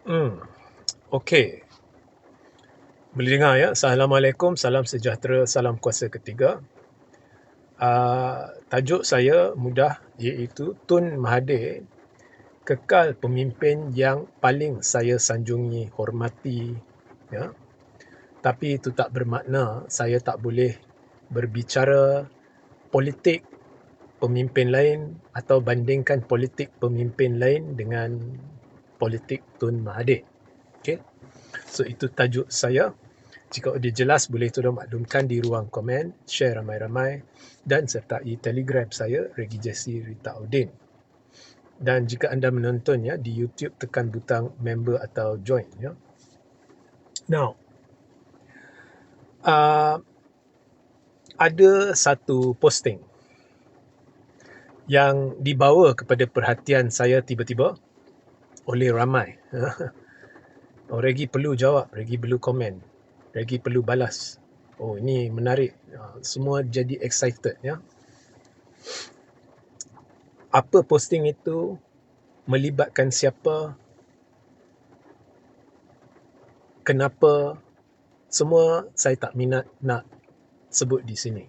Hmm. Okey. Boleh dengar ya? Assalamualaikum, salam sejahtera, salam kuasa ketiga. Uh, tajuk saya mudah iaitu Tun Mahathir kekal pemimpin yang paling saya sanjungi, hormati. Ya. Tapi itu tak bermakna saya tak boleh berbicara politik pemimpin lain atau bandingkan politik pemimpin lain dengan politik Tun Mahathir. Okey. So itu tajuk saya. Jika ada jelas boleh tolong maklumkan di ruang komen, share ramai-ramai dan sertai Telegram saya Regi Jesse Rita Udin. Dan jika anda menonton ya di YouTube tekan butang member atau join ya. Now uh, ada satu posting yang dibawa kepada perhatian saya tiba-tiba oleh ramai. Oh, Regi perlu jawab, Regi perlu komen, Regi perlu balas. Oh, ini menarik. Ah, semua jadi excited ya. Apa posting itu melibatkan siapa? Kenapa? Semua saya tak minat nak sebut di sini.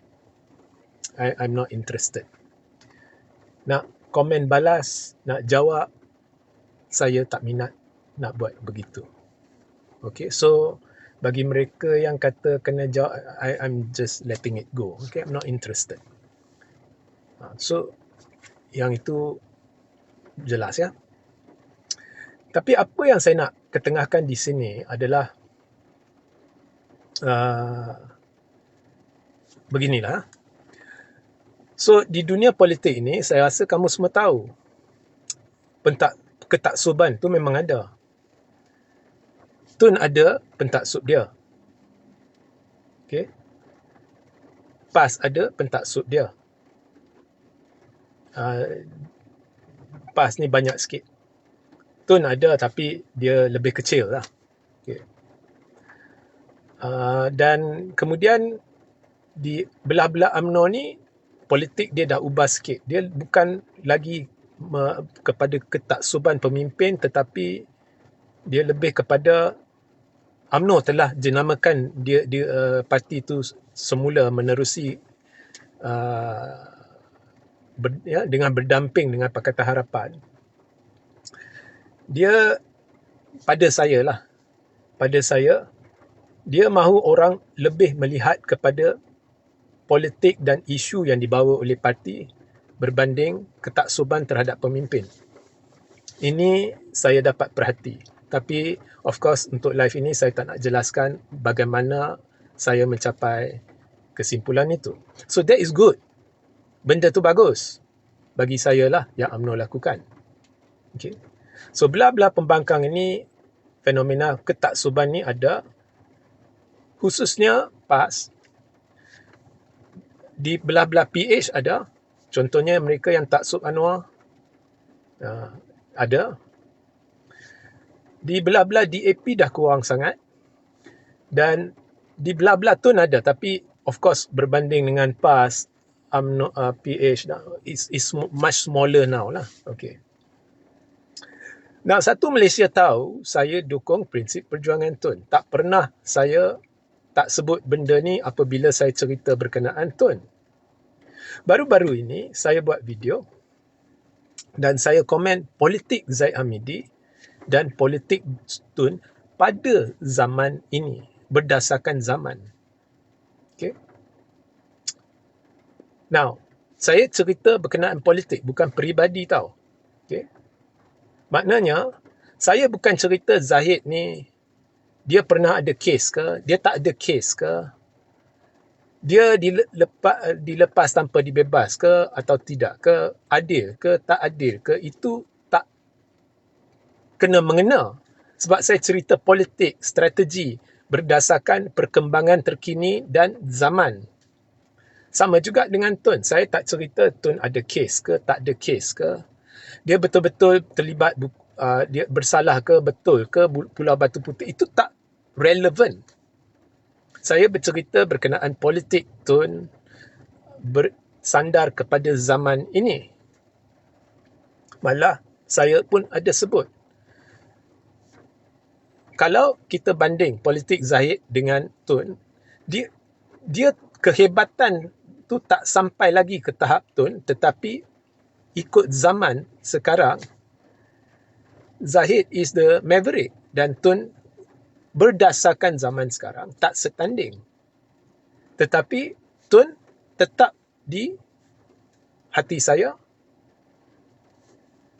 I, I'm not interested. Nak komen balas, nak jawab, saya tak minat nak buat begitu. Okay, so bagi mereka yang kata kena jawab, I, I'm just letting it go. Okay, I'm not interested. Ha, so, yang itu jelas ya. Tapi apa yang saya nak ketengahkan di sini adalah uh, beginilah. So, di dunia politik ini, saya rasa kamu semua tahu. Pentak, ketaksuban tu memang ada. Tun ada pentaksub dia. Okay. PAS ada pentaksub dia. Uh, PAS ni banyak sikit. Tun ada tapi dia lebih kecil lah. Okay. Uh, dan kemudian di belah-belah UMNO ni politik dia dah ubah sikit. Dia bukan lagi kepada ketaksuban pemimpin tetapi dia lebih kepada UMNO telah dinamakan dia dia uh, parti itu semula menerusi uh, ber, ya, dengan berdamping dengan Pakatan Harapan. Dia pada saya lah, pada saya dia mahu orang lebih melihat kepada politik dan isu yang dibawa oleh parti berbanding ketaksuban terhadap pemimpin. Ini saya dapat perhati. Tapi of course untuk live ini saya tak nak jelaskan bagaimana saya mencapai kesimpulan itu. So that is good. Benda tu bagus. Bagi saya lah yang UMNO lakukan. Okay. So belah-belah pembangkang ini fenomena ketaksuban ni ada khususnya PAS di belah-belah PH ada contohnya mereka yang taksub Anwar uh, ada di belah-belah DAP dah kurang sangat dan di belah-belah tu ada tapi of course berbanding dengan PAS um, uh, PH is is much smaller now lah okay Nah, satu Malaysia tahu saya dukung prinsip perjuangan Tun. Tak pernah saya tak sebut benda ni apabila saya cerita berkenaan Tun. Baru-baru ini saya buat video dan saya komen politik Zaid Hamidi dan politik tun pada zaman ini berdasarkan zaman. Okay. Now, saya cerita berkenaan politik bukan peribadi tau. Okay. Maknanya, saya bukan cerita Zahid ni dia pernah ada kes ke, dia tak ada kes ke, dia dilepas, dilepas tanpa dibebas ke atau tidak ke, adil ke, tak adil ke, itu kena mengena sebab saya cerita politik, strategi berdasarkan perkembangan terkini dan zaman. Sama juga dengan Tun. Saya tak cerita Tun ada kes ke, tak ada kes ke. Dia betul-betul terlibat, uh, dia bersalah ke, betul ke Pulau Batu Putih. Itu tak relevan. Saya bercerita berkenaan politik Tun bersandar kepada zaman ini. Malah saya pun ada sebut kalau kita banding politik Zahid dengan Tun, dia dia kehebatan tu tak sampai lagi ke tahap Tun, tetapi ikut zaman sekarang, Zahid is the maverick dan Tun berdasarkan zaman sekarang tak setanding. Tetapi Tun tetap di hati saya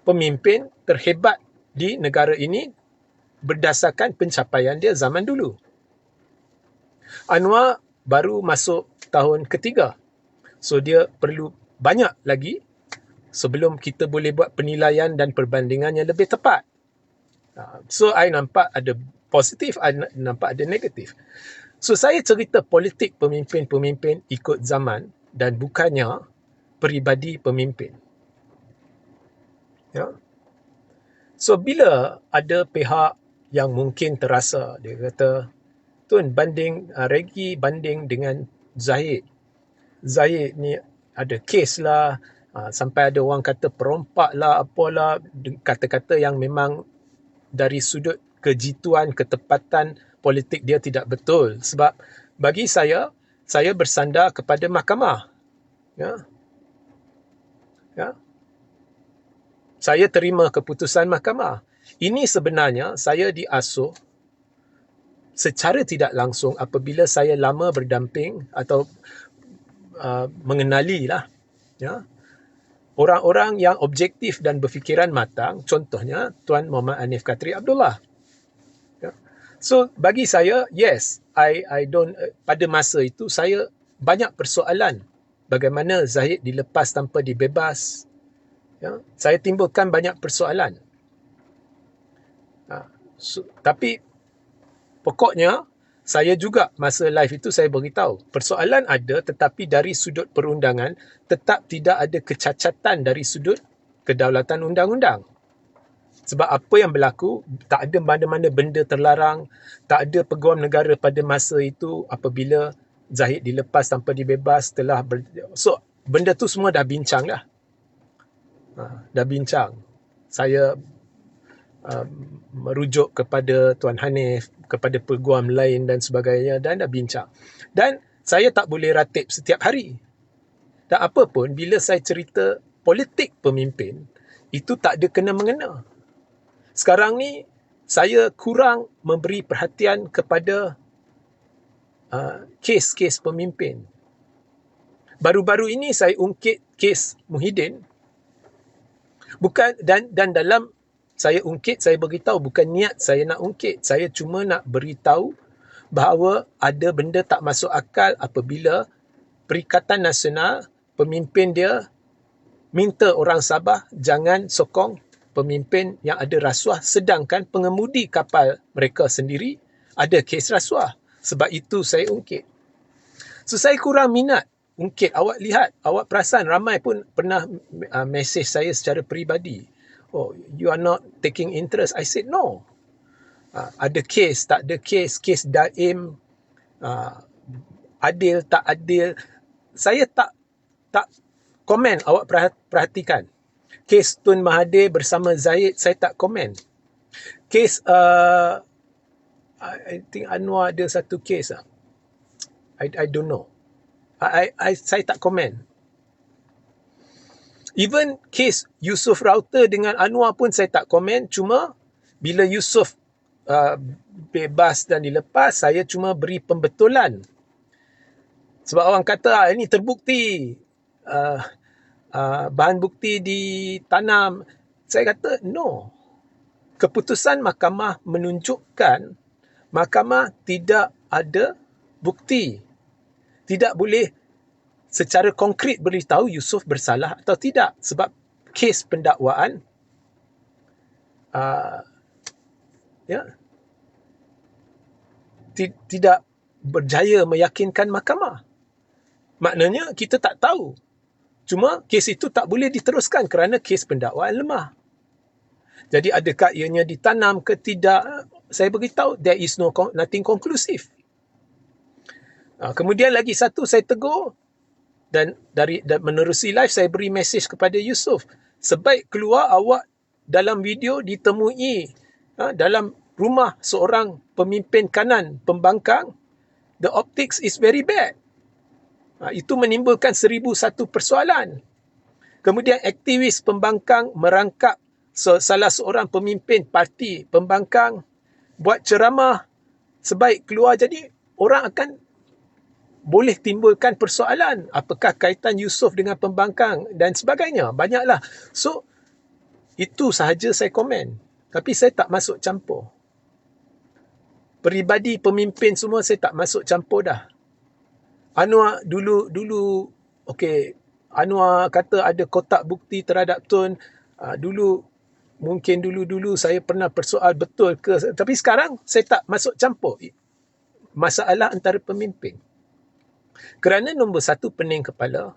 pemimpin terhebat di negara ini berdasarkan pencapaian dia zaman dulu. Anwar baru masuk tahun ketiga. So dia perlu banyak lagi sebelum kita boleh buat penilaian dan perbandingan yang lebih tepat. Ha, so I nampak ada positif, I nampak ada negatif. So saya cerita politik pemimpin-pemimpin ikut zaman dan bukannya peribadi pemimpin. Ya. So bila ada pihak yang mungkin terasa dia kata tuan banding uh, Regi banding dengan Zahid. Zahid ni ada kes lah uh, sampai ada orang kata perompak lah apalah kata-kata yang memang dari sudut kejituan ketepatan politik dia tidak betul. Sebab bagi saya saya bersandar kepada mahkamah. Ya. Ya. Saya terima keputusan mahkamah. Ini sebenarnya saya diasuh secara tidak langsung apabila saya lama berdamping atau uh, mengenali lah ya, orang-orang yang objektif dan berfikiran matang, contohnya Tuan Muhammad Anif Katri Abdullah. So bagi saya, yes, I I don't pada masa itu saya banyak persoalan bagaimana Zahid dilepas tanpa dibebas, ya, saya timbulkan banyak persoalan. Ha, so, tapi pokoknya saya juga masa live itu saya beritahu persoalan ada tetapi dari sudut perundangan tetap tidak ada kecacatan dari sudut kedaulatan undang-undang. Sebab apa yang berlaku, tak ada mana-mana benda terlarang, tak ada peguam negara pada masa itu apabila Zahid dilepas tanpa dibebas telah ber... So, benda tu semua dah bincang dah uh, dah bincang. Saya uh, merujuk kepada Tuan Hanif, kepada peguam lain dan sebagainya dan dah bincang. Dan saya tak boleh ratib setiap hari. Dan apa pun bila saya cerita politik pemimpin, itu tak ada kena-mengena. Sekarang ni saya kurang memberi perhatian kepada uh, kes-kes pemimpin. Baru-baru ini saya ungkit kes Muhyiddin bukan dan dan dalam saya ungkit saya beritahu bukan niat saya nak ungkit saya cuma nak beritahu bahawa ada benda tak masuk akal apabila Perikatan Nasional pemimpin dia minta orang Sabah jangan sokong pemimpin yang ada rasuah sedangkan pengemudi kapal mereka sendiri ada kes rasuah. Sebab itu saya ungkit. So saya kurang minat ungkit awak lihat awak perasan ramai pun pernah uh, mesej saya secara peribadi. Oh you are not taking interest. I said no. Uh, ada kes tak ada kes kes daim uh, adil tak adil. Saya tak tak komen awak perhatikan kes Tun Mahathir bersama Zaid saya tak komen kes uh, I think Anwar ada satu kes ah I I don't know I, I, saya tak komen. Even case Yusuf Router dengan Anwar pun saya tak komen. Cuma bila Yusuf uh, bebas dan dilepas, saya cuma beri pembetulan. Sebab orang kata ah, ini terbukti. Uh, uh, bahan bukti ditanam. Saya kata no. Keputusan mahkamah menunjukkan mahkamah tidak ada bukti tidak boleh secara konkret beritahu Yusuf bersalah atau tidak sebab kes pendakwaan uh, ya tidak berjaya meyakinkan mahkamah. Maknanya kita tak tahu. Cuma kes itu tak boleh diteruskan kerana kes pendakwaan lemah. Jadi adakah ianya ditanam ke tidak? Saya beritahu there is no nothing conclusive. Ha, kemudian lagi satu saya tegur dan dari dan menerusi live saya beri mesej kepada Yusuf sebaik keluar awak dalam video ditemui ha, dalam rumah seorang pemimpin kanan pembangkang, the optics is very bad. Ha, itu menimbulkan seribu satu persoalan. Kemudian aktivis pembangkang merangkap salah seorang pemimpin parti pembangkang buat ceramah sebaik keluar. Jadi orang akan boleh timbulkan persoalan. Apakah kaitan Yusof dengan pembangkang dan sebagainya. Banyaklah. So, itu sahaja saya komen. Tapi saya tak masuk campur. Peribadi pemimpin semua saya tak masuk campur dah. Anwar dulu dulu okey Anwar kata ada kotak bukti terhadap Tun. Uh, dulu mungkin dulu-dulu saya pernah persoal betul ke? Tapi sekarang saya tak masuk campur. Masalah antara pemimpin. Kerana nombor satu pening kepala.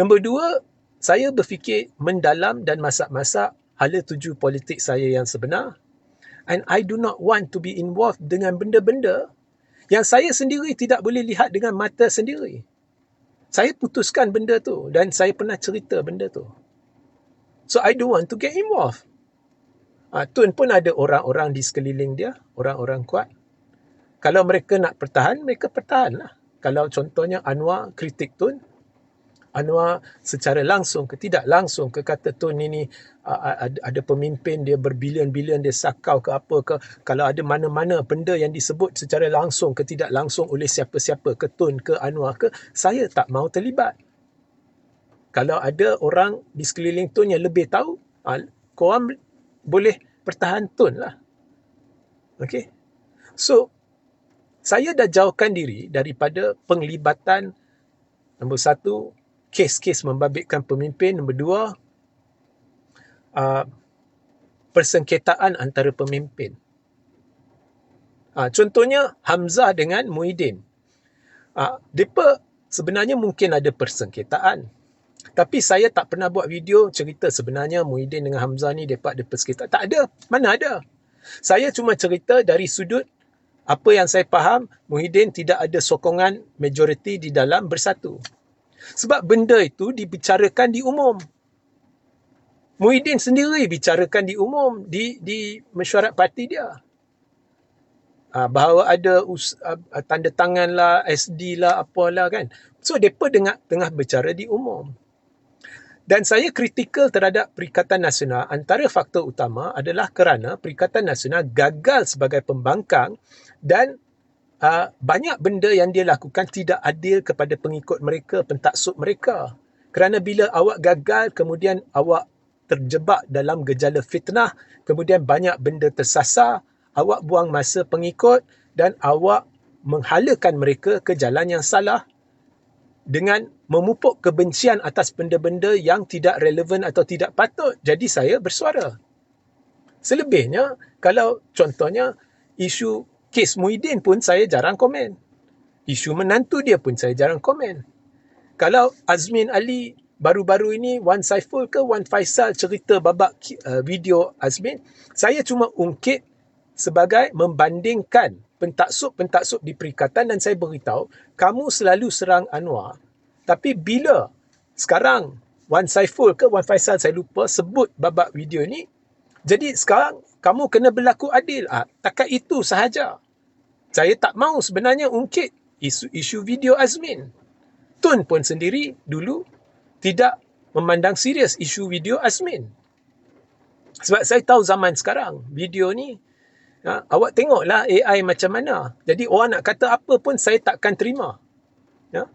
Nombor dua saya berfikir mendalam dan masak-masak hala tuju politik saya yang sebenar. And I do not want to be involved dengan benda-benda yang saya sendiri tidak boleh lihat dengan mata sendiri. Saya putuskan benda tu dan saya pernah cerita benda tu. So I don't want to get involved. Ha, Tun pun ada orang-orang di sekeliling dia, orang-orang kuat. Kalau mereka nak pertahan, mereka pertahanlah. Kalau contohnya Anwar kritik Tun, Anwar secara langsung ke tidak langsung ke kata ini ada, ada pemimpin dia berbilion-bilion dia sakau ke apa ke kalau ada mana-mana benda yang disebut secara langsung ke tidak langsung oleh siapa-siapa ke Tun ke Anwar ke saya tak mau terlibat. Kalau ada orang di sekeliling Tun yang lebih tahu korang boleh pertahan Tun lah. Okay so saya dah jauhkan diri daripada penglibatan nombor satu kes-kes membabitkan pemimpin. Nombor dua, uh, persengketaan antara pemimpin. Uh, contohnya Hamzah dengan Muhyiddin. Uh, mereka sebenarnya mungkin ada persengketaan. Tapi saya tak pernah buat video cerita sebenarnya Muhyiddin dengan Hamzah ni mereka ada persengketaan. Tak ada. Mana ada. Saya cuma cerita dari sudut apa yang saya faham, Muhyiddin tidak ada sokongan majoriti di dalam bersatu. Sebab benda itu dibicarakan di umum. Muhyiddin sendiri bicarakan di umum di di mesyuarat parti dia. Ha, bahawa ada us, uh, tanda tangan lah, SD lah, apalah kan. So, mereka tengah, tengah bercara di umum. Dan saya kritikal terhadap Perikatan Nasional, antara faktor utama adalah kerana Perikatan Nasional gagal sebagai pembangkang dan uh, banyak benda yang dia lakukan tidak adil kepada pengikut mereka, pentaksub mereka. Kerana bila awak gagal, kemudian awak terjebak dalam gejala fitnah, kemudian banyak benda tersasar, awak buang masa pengikut dan awak menghalakan mereka ke jalan yang salah dengan memupuk kebencian atas benda-benda yang tidak relevan atau tidak patut. Jadi saya bersuara. Selebihnya, kalau contohnya isu kes Muhyiddin pun saya jarang komen. Isu menantu dia pun saya jarang komen. Kalau Azmin Ali baru-baru ini Wan Saiful ke Wan Faisal cerita babak uh, video Azmin, saya cuma ungkit sebagai membandingkan pentaksub-pentaksub di perikatan dan saya beritahu, kamu selalu serang Anwar. Tapi bila sekarang Wan Saiful ke Wan Faisal saya lupa sebut babak video ni, jadi sekarang kamu kena berlaku adil. Ah, takat itu sahaja. Saya tak mahu sebenarnya ungkit isu, isu video Azmin. Tun pun sendiri dulu tidak memandang serius isu video Azmin. Sebab saya tahu zaman sekarang, video ni, ha, awak tengoklah AI macam mana. Jadi orang nak kata apa pun saya takkan terima. Ya?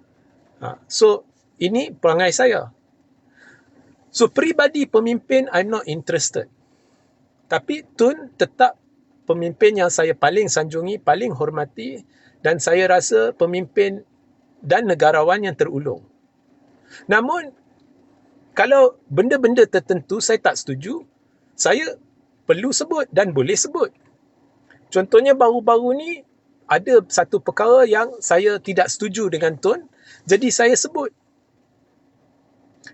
Ha, so, ini perangai saya. So, peribadi pemimpin, I'm not interested. Tapi Tun tetap pemimpin yang saya paling sanjungi, paling hormati dan saya rasa pemimpin dan negarawan yang terulung. Namun, kalau benda-benda tertentu saya tak setuju, saya perlu sebut dan boleh sebut. Contohnya baru-baru ni ada satu perkara yang saya tidak setuju dengan Tun, jadi saya sebut.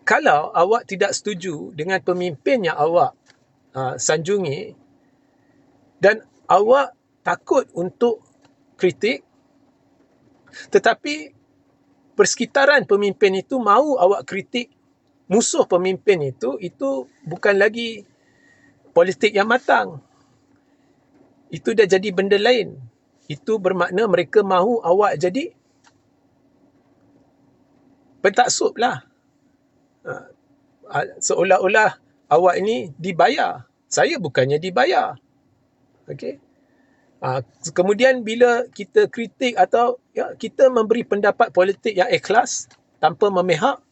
Kalau awak tidak setuju dengan pemimpin yang awak uh, sanjungi dan awak takut untuk kritik tetapi persekitaran pemimpin itu mahu awak kritik musuh pemimpin itu itu bukan lagi politik yang matang itu dah jadi benda lain. Itu bermakna mereka mahu awak jadi pentaksub lah. Ha, seolah-olah awak ini dibayar. Saya bukannya dibayar. Okey. Ha, kemudian bila kita kritik atau ya, kita memberi pendapat politik yang ikhlas tanpa memihak,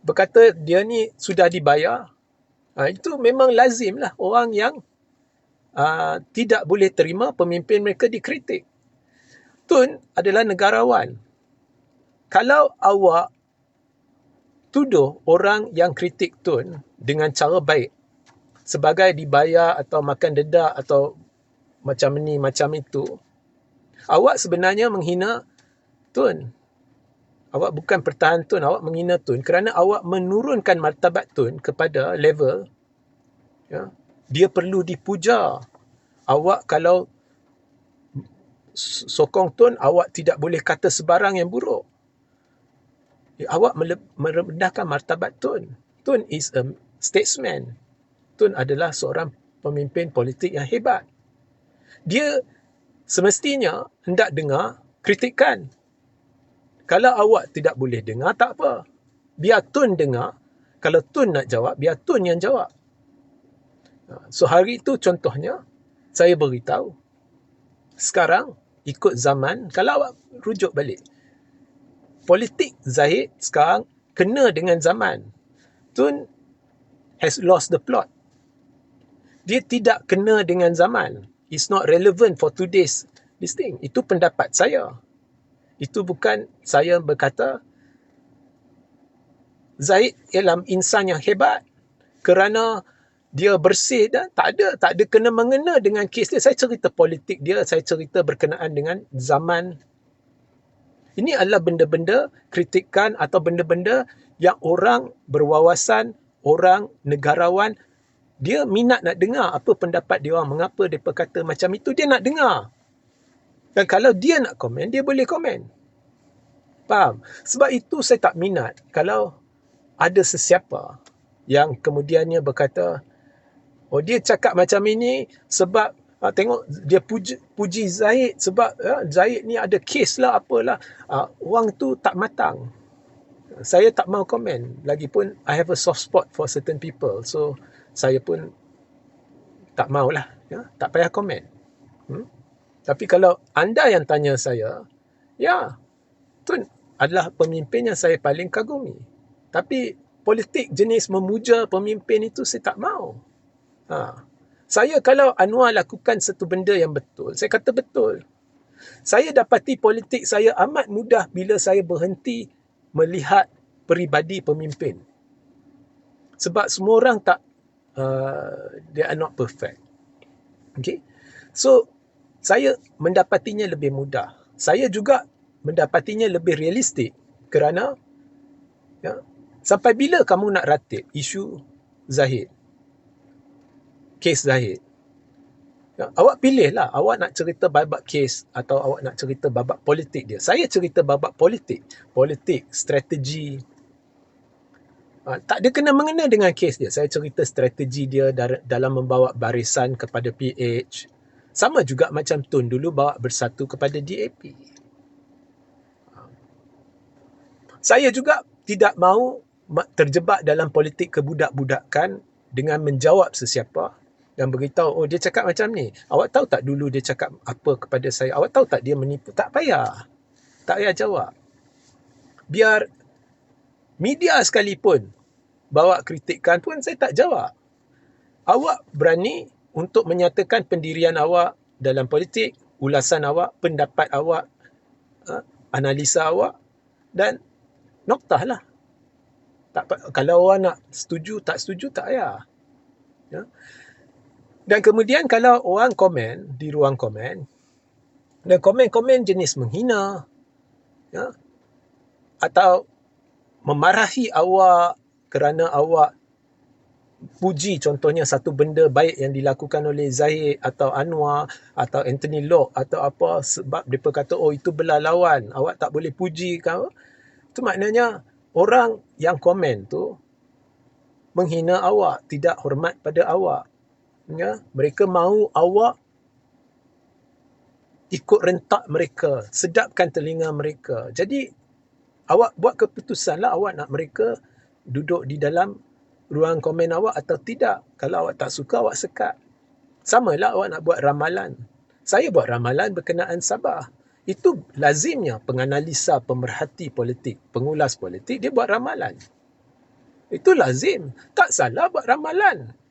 berkata dia ni sudah dibayar, ha, itu memang lazim lah orang yang uh, tidak boleh terima pemimpin mereka dikritik. Tun adalah negarawan. Kalau awak tuduh orang yang kritik Tun dengan cara baik, sebagai dibayar atau makan dedak atau macam ni, macam itu, awak sebenarnya menghina Tun. Awak bukan pertahan Tun, awak menghina Tun kerana awak menurunkan martabat Tun kepada level ya, dia perlu dipuja. Awak kalau sokong Tun, awak tidak boleh kata sebarang yang buruk. Ya, awak merendahkan martabat Tun. Tun is a statesman. Tun adalah seorang pemimpin politik yang hebat. Dia semestinya hendak dengar kritikan. Kalau awak tidak boleh dengar, tak apa. Biar Tun dengar. Kalau Tun nak jawab, biar Tun yang jawab. So hari itu contohnya saya beritahu sekarang ikut zaman kalau awak rujuk balik politik Zahid sekarang kena dengan zaman Tun has lost the plot. Dia tidak kena dengan zaman. It's not relevant for today's this thing. Itu pendapat saya. Itu bukan saya berkata Zahid ialah insan yang hebat kerana dia bersih dan tak ada tak ada kena mengena dengan kes dia. Saya cerita politik dia saya cerita berkenaan dengan zaman. Ini adalah benda-benda kritikan atau benda-benda yang orang berwawasan orang negarawan dia minat nak dengar apa pendapat dia orang mengapa dia berkata macam itu dia nak dengar dan kalau dia nak komen dia boleh komen faham sebab itu saya tak minat kalau ada sesiapa yang kemudiannya berkata Oh dia cakap macam ini sebab uh, tengok dia puji, puji Zaid sebab uh, Zaid ni ada kes lah apalah. Uh, orang tu tak matang. Saya tak mau komen. Lagipun I have a soft spot for certain people. So saya pun tak maulah. Ya? Tak payah komen. Hmm? Tapi kalau anda yang tanya saya, ya, Tun adalah pemimpin yang saya paling kagumi. Tapi politik jenis memuja pemimpin itu saya tak mau. Ha. Saya kalau Anwar lakukan satu benda yang betul, saya kata betul. Saya dapati politik saya amat mudah bila saya berhenti melihat peribadi pemimpin. Sebab semua orang tak, uh, they are not perfect. Okay? So, saya mendapatinya lebih mudah. Saya juga mendapatinya lebih realistik kerana ya, sampai bila kamu nak ratib isu Zahid? kes Zahid. Awak pilihlah awak nak cerita babak kes atau awak nak cerita babak politik dia. Saya cerita babak politik, politik, strategi. Ha, tak ada kena mengena dengan kes dia. Saya cerita strategi dia dalam membawa barisan kepada PH. Sama juga macam Tun dulu bawa bersatu kepada DAP. Saya juga tidak mahu terjebak dalam politik kebudak-budakan dengan menjawab sesiapa dan beritahu oh dia cakap macam ni. Awak tahu tak dulu dia cakap apa kepada saya? Awak tahu tak dia menipu? Tak payah. Tak payah jawab. Biar media sekalipun bawa kritikan pun saya tak jawab. Awak berani untuk menyatakan pendirian awak dalam politik ulasan awak pendapat awak ha, analisa awak dan noktah lah. Tak, kalau orang nak setuju tak setuju tak payah. Ya dan kemudian kalau orang komen di ruang komen dan komen-komen jenis menghina ya, atau memarahi awak kerana awak puji contohnya satu benda baik yang dilakukan oleh Zahid atau Anwar atau Anthony Locke atau apa sebab dia kata oh itu belah lawan awak tak boleh puji kau itu maknanya orang yang komen tu menghina awak tidak hormat pada awak ya mereka mahu awak ikut rentak mereka, sedapkan telinga mereka. Jadi awak buat keputusanlah awak nak mereka duduk di dalam ruang komen awak atau tidak. Kalau awak tak suka awak sekat. Samalah awak nak buat ramalan. Saya buat ramalan berkenaan Sabah. Itu lazimnya penganalisa pemerhati politik, pengulas politik dia buat ramalan. Itu lazim. Tak salah buat ramalan.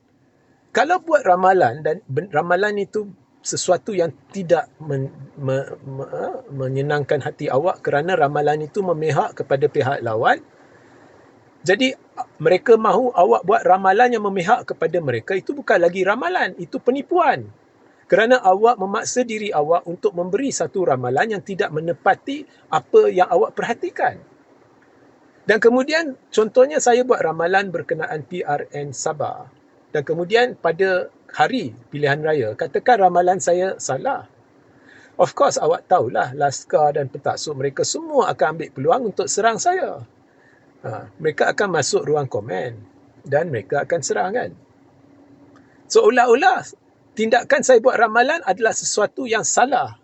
Kalau buat ramalan dan ramalan itu sesuatu yang tidak men, me, me, ha, menyenangkan hati awak kerana ramalan itu memihak kepada pihak lawan. Jadi mereka mahu awak buat ramalan yang memihak kepada mereka itu bukan lagi ramalan, itu penipuan. Kerana awak memaksa diri awak untuk memberi satu ramalan yang tidak menepati apa yang awak perhatikan. Dan kemudian contohnya saya buat ramalan berkenaan PRN Sabah. Dan kemudian pada hari pilihan raya, katakan ramalan saya salah. Of course awak tahulah Laskar dan petaksub mereka semua akan ambil peluang untuk serang saya. Ha, mereka akan masuk ruang komen dan mereka akan serang kan. Seolah-olah tindakan saya buat ramalan adalah sesuatu yang salah.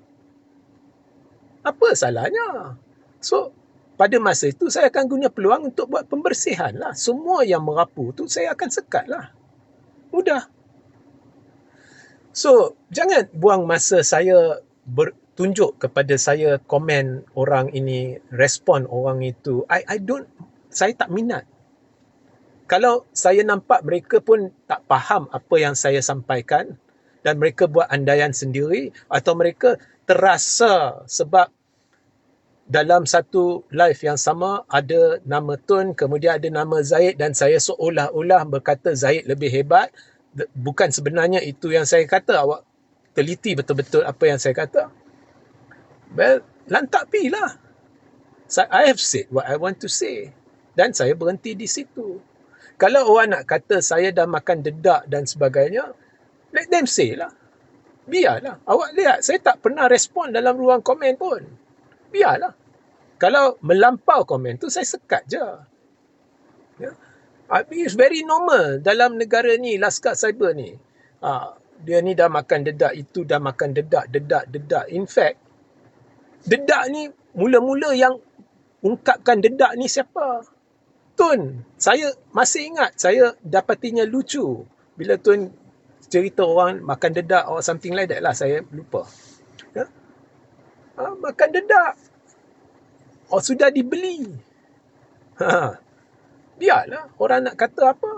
Apa salahnya? So, pada masa itu saya akan guna peluang untuk buat pembersihan lah. Semua yang merapu tu saya akan sekat lah. Mudah. So, jangan buang masa saya bertunjuk kepada saya komen orang ini, respon orang itu. I I don't, saya tak minat. Kalau saya nampak mereka pun tak faham apa yang saya sampaikan dan mereka buat andaian sendiri atau mereka terasa sebab dalam satu live yang sama ada nama Tun, kemudian ada nama Zaid dan saya seolah-olah berkata Zaid lebih hebat. Bukan sebenarnya itu yang saya kata. Awak teliti betul-betul apa yang saya kata. Well lantak pi lah. I have said what I want to say. Dan saya berhenti di situ. Kalau orang nak kata saya dah makan dedak dan sebagainya let them say lah. Biarlah. Awak lihat saya tak pernah respon dalam ruang komen pun biarlah kalau melampau komen tu saya sekat je ya It's very normal dalam negara ni, laskar cyber ni. Ha, dia ni dah makan dedak, itu dah makan dedak, dedak, dedak. In fact, dedak ni mula-mula yang ungkapkan dedak ni siapa? Tun, saya masih ingat, saya dapatinya lucu. Bila Tun cerita orang makan dedak or something like that lah, saya lupa. Ha, makan dedak. Oh, sudah dibeli. Ha, biarlah orang nak kata apa.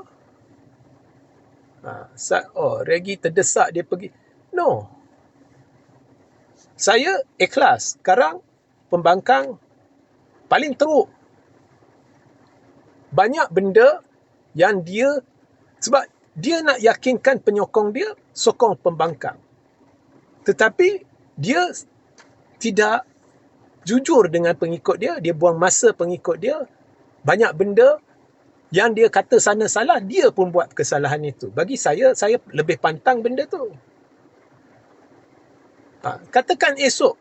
Ha, oh, Regi terdesak dia pergi. No. Saya ikhlas. Sekarang pembangkang paling teruk. Banyak benda yang dia sebab dia nak yakinkan penyokong dia sokong pembangkang. Tetapi dia tidak jujur dengan pengikut dia, dia buang masa pengikut dia. Banyak benda yang dia kata sana salah, dia pun buat kesalahan itu. Bagi saya, saya lebih pantang benda tu. Ha, katakan esok,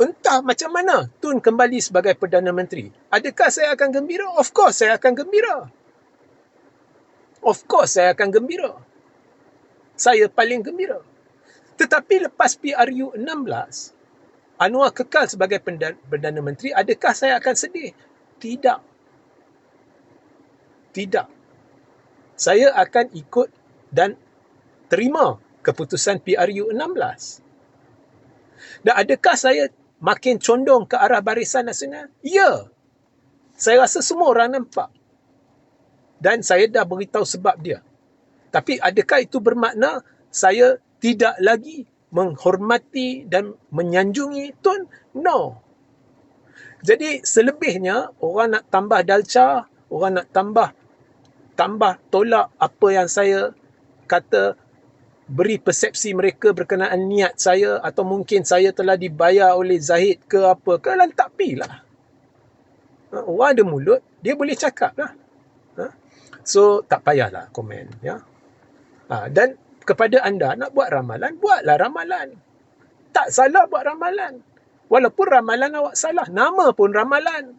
entah macam mana Tun kembali sebagai Perdana Menteri. Adakah saya akan gembira? Of course saya akan gembira. Of course saya akan gembira. Saya paling gembira. Tetapi lepas PRU 16, Anwar kekal sebagai Perdana Menteri, adakah saya akan sedih? Tidak. Tidak. Saya akan ikut dan terima keputusan PRU 16. Dan adakah saya makin condong ke arah barisan nasional? Ya. Saya rasa semua orang nampak. Dan saya dah beritahu sebab dia. Tapi adakah itu bermakna saya tidak lagi menghormati dan menyanjungi Tun? No. Jadi selebihnya orang nak tambah dalca, orang nak tambah tambah tolak apa yang saya kata beri persepsi mereka berkenaan niat saya atau mungkin saya telah dibayar oleh Zahid ke apa ke lah. Ha, orang ada mulut, dia boleh cakap lah. Ha? So, tak payahlah komen. Ya? Ha, dan kepada anda nak buat ramalan, buatlah ramalan. Tak salah buat ramalan. Walaupun ramalan awak salah, nama pun ramalan.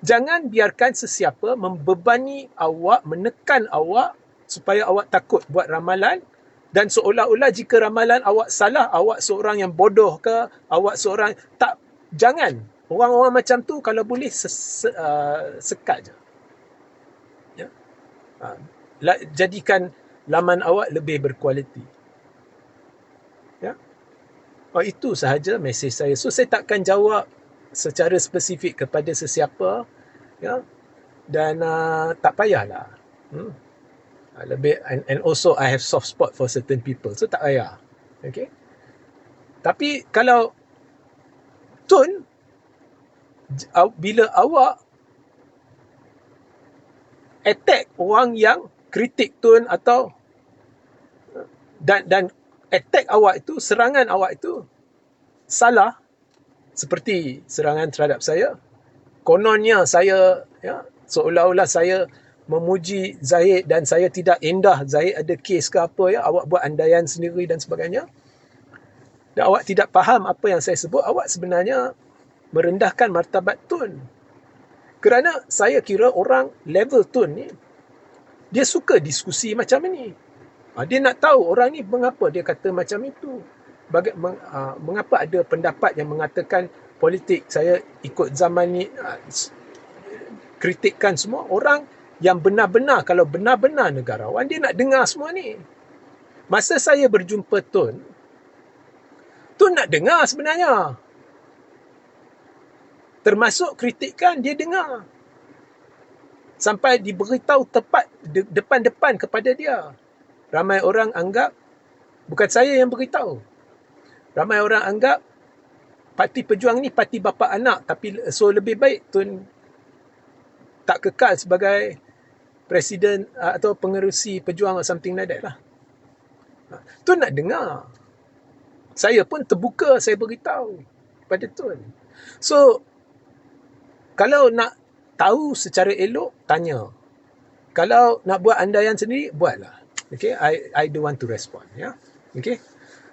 Jangan biarkan sesiapa membebani awak, menekan awak supaya awak takut buat ramalan Dan seolah-olah jika ramalan awak salah, awak seorang yang bodoh ke, awak seorang tak jangan. Orang-orang macam tu kalau boleh se, se, uh, sekat je. Ya. Uh, jadikan laman awak lebih berkualiti. Ya. Oh, itu sahaja mesej saya. So saya takkan jawab secara spesifik kepada sesiapa ya. Dan uh, tak payahlah. Hmm. Ah, lebih and, and also I have soft spot for certain people. So tak payah. Okay. Tapi kalau tun bila awak attack orang yang kritik tun atau dan dan attack awak itu serangan awak itu salah seperti serangan terhadap saya. Kononnya saya ya seolah-olah saya memuji Zahid dan saya tidak indah Zahid ada kes ke apa ya awak buat andaian sendiri dan sebagainya. Dan awak tidak faham apa yang saya sebut awak sebenarnya merendahkan martabat tun. Kerana saya kira orang level tun ni dia suka diskusi macam ini ha, dia nak tahu orang ni mengapa dia kata macam itu. Baga- meng, uh, mengapa ada pendapat yang mengatakan politik saya ikut zaman ni uh, kritikkan semua orang yang benar-benar kalau benar-benar negarawan dia nak dengar semua ni. Masa saya berjumpa Tun Tun nak dengar sebenarnya. Termasuk kritikan dia dengar. Sampai diberitahu tepat de- depan-depan kepada dia ramai orang anggap bukan saya yang beritahu ramai orang anggap parti pejuang ni parti bapa anak tapi so lebih baik Tun tak kekal sebagai presiden uh, atau pengerusi pejuang atau something like that lah. Ha, Tuan nak dengar. Saya pun terbuka, saya beritahu pada Tuan. So, kalau nak tahu secara elok, tanya. Kalau nak buat andaian sendiri, buatlah. Okay, I I don't want to respond. Yeah? okay.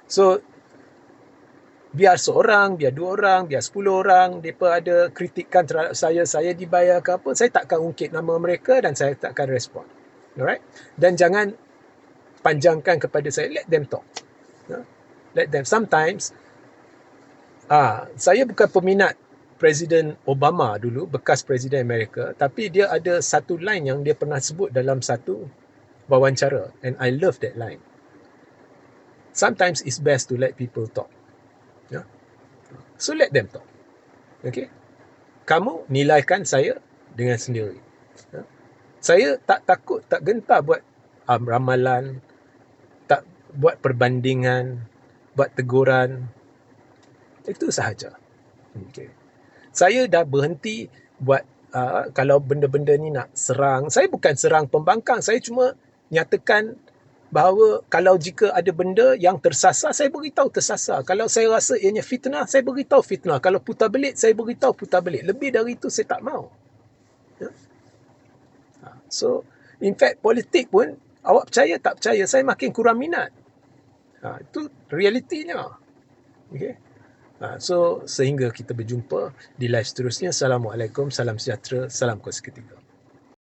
So, biar seorang, biar dua orang, biar sepuluh orang, mereka ada kritikan terhadap saya, saya dibayar ke apa, saya takkan ungkit nama mereka dan saya takkan respon. Alright? Dan jangan panjangkan kepada saya, let them talk. Let them. Sometimes, ah, saya bukan peminat Presiden Obama dulu, bekas Presiden Amerika, tapi dia ada satu line yang dia pernah sebut dalam satu wawancara. And I love that line. Sometimes it's best to let people talk. Ya. So let them talk. Okay. Kamu nilaikan saya dengan sendiri. Ya. Saya tak takut, tak gentar buat um, ramalan, tak buat perbandingan, buat teguran. Itu sahaja. Okay. Saya dah berhenti buat uh, kalau benda-benda ni nak serang. Saya bukan serang pembangkang. Saya cuma nyatakan bahawa kalau jika ada benda yang tersasar saya beritahu tersasar. Kalau saya rasa ianya fitnah saya beritahu fitnah. Kalau putar belit saya beritahu putar belit. Lebih dari itu saya tak mau. Ya? Ha, so in fact politik pun awak percaya tak percaya saya makin kurang minat. Ha, itu realitinya. Okay? ha, so sehingga kita berjumpa di live seterusnya. Assalamualaikum salam sejahtera salam kuasa ketiga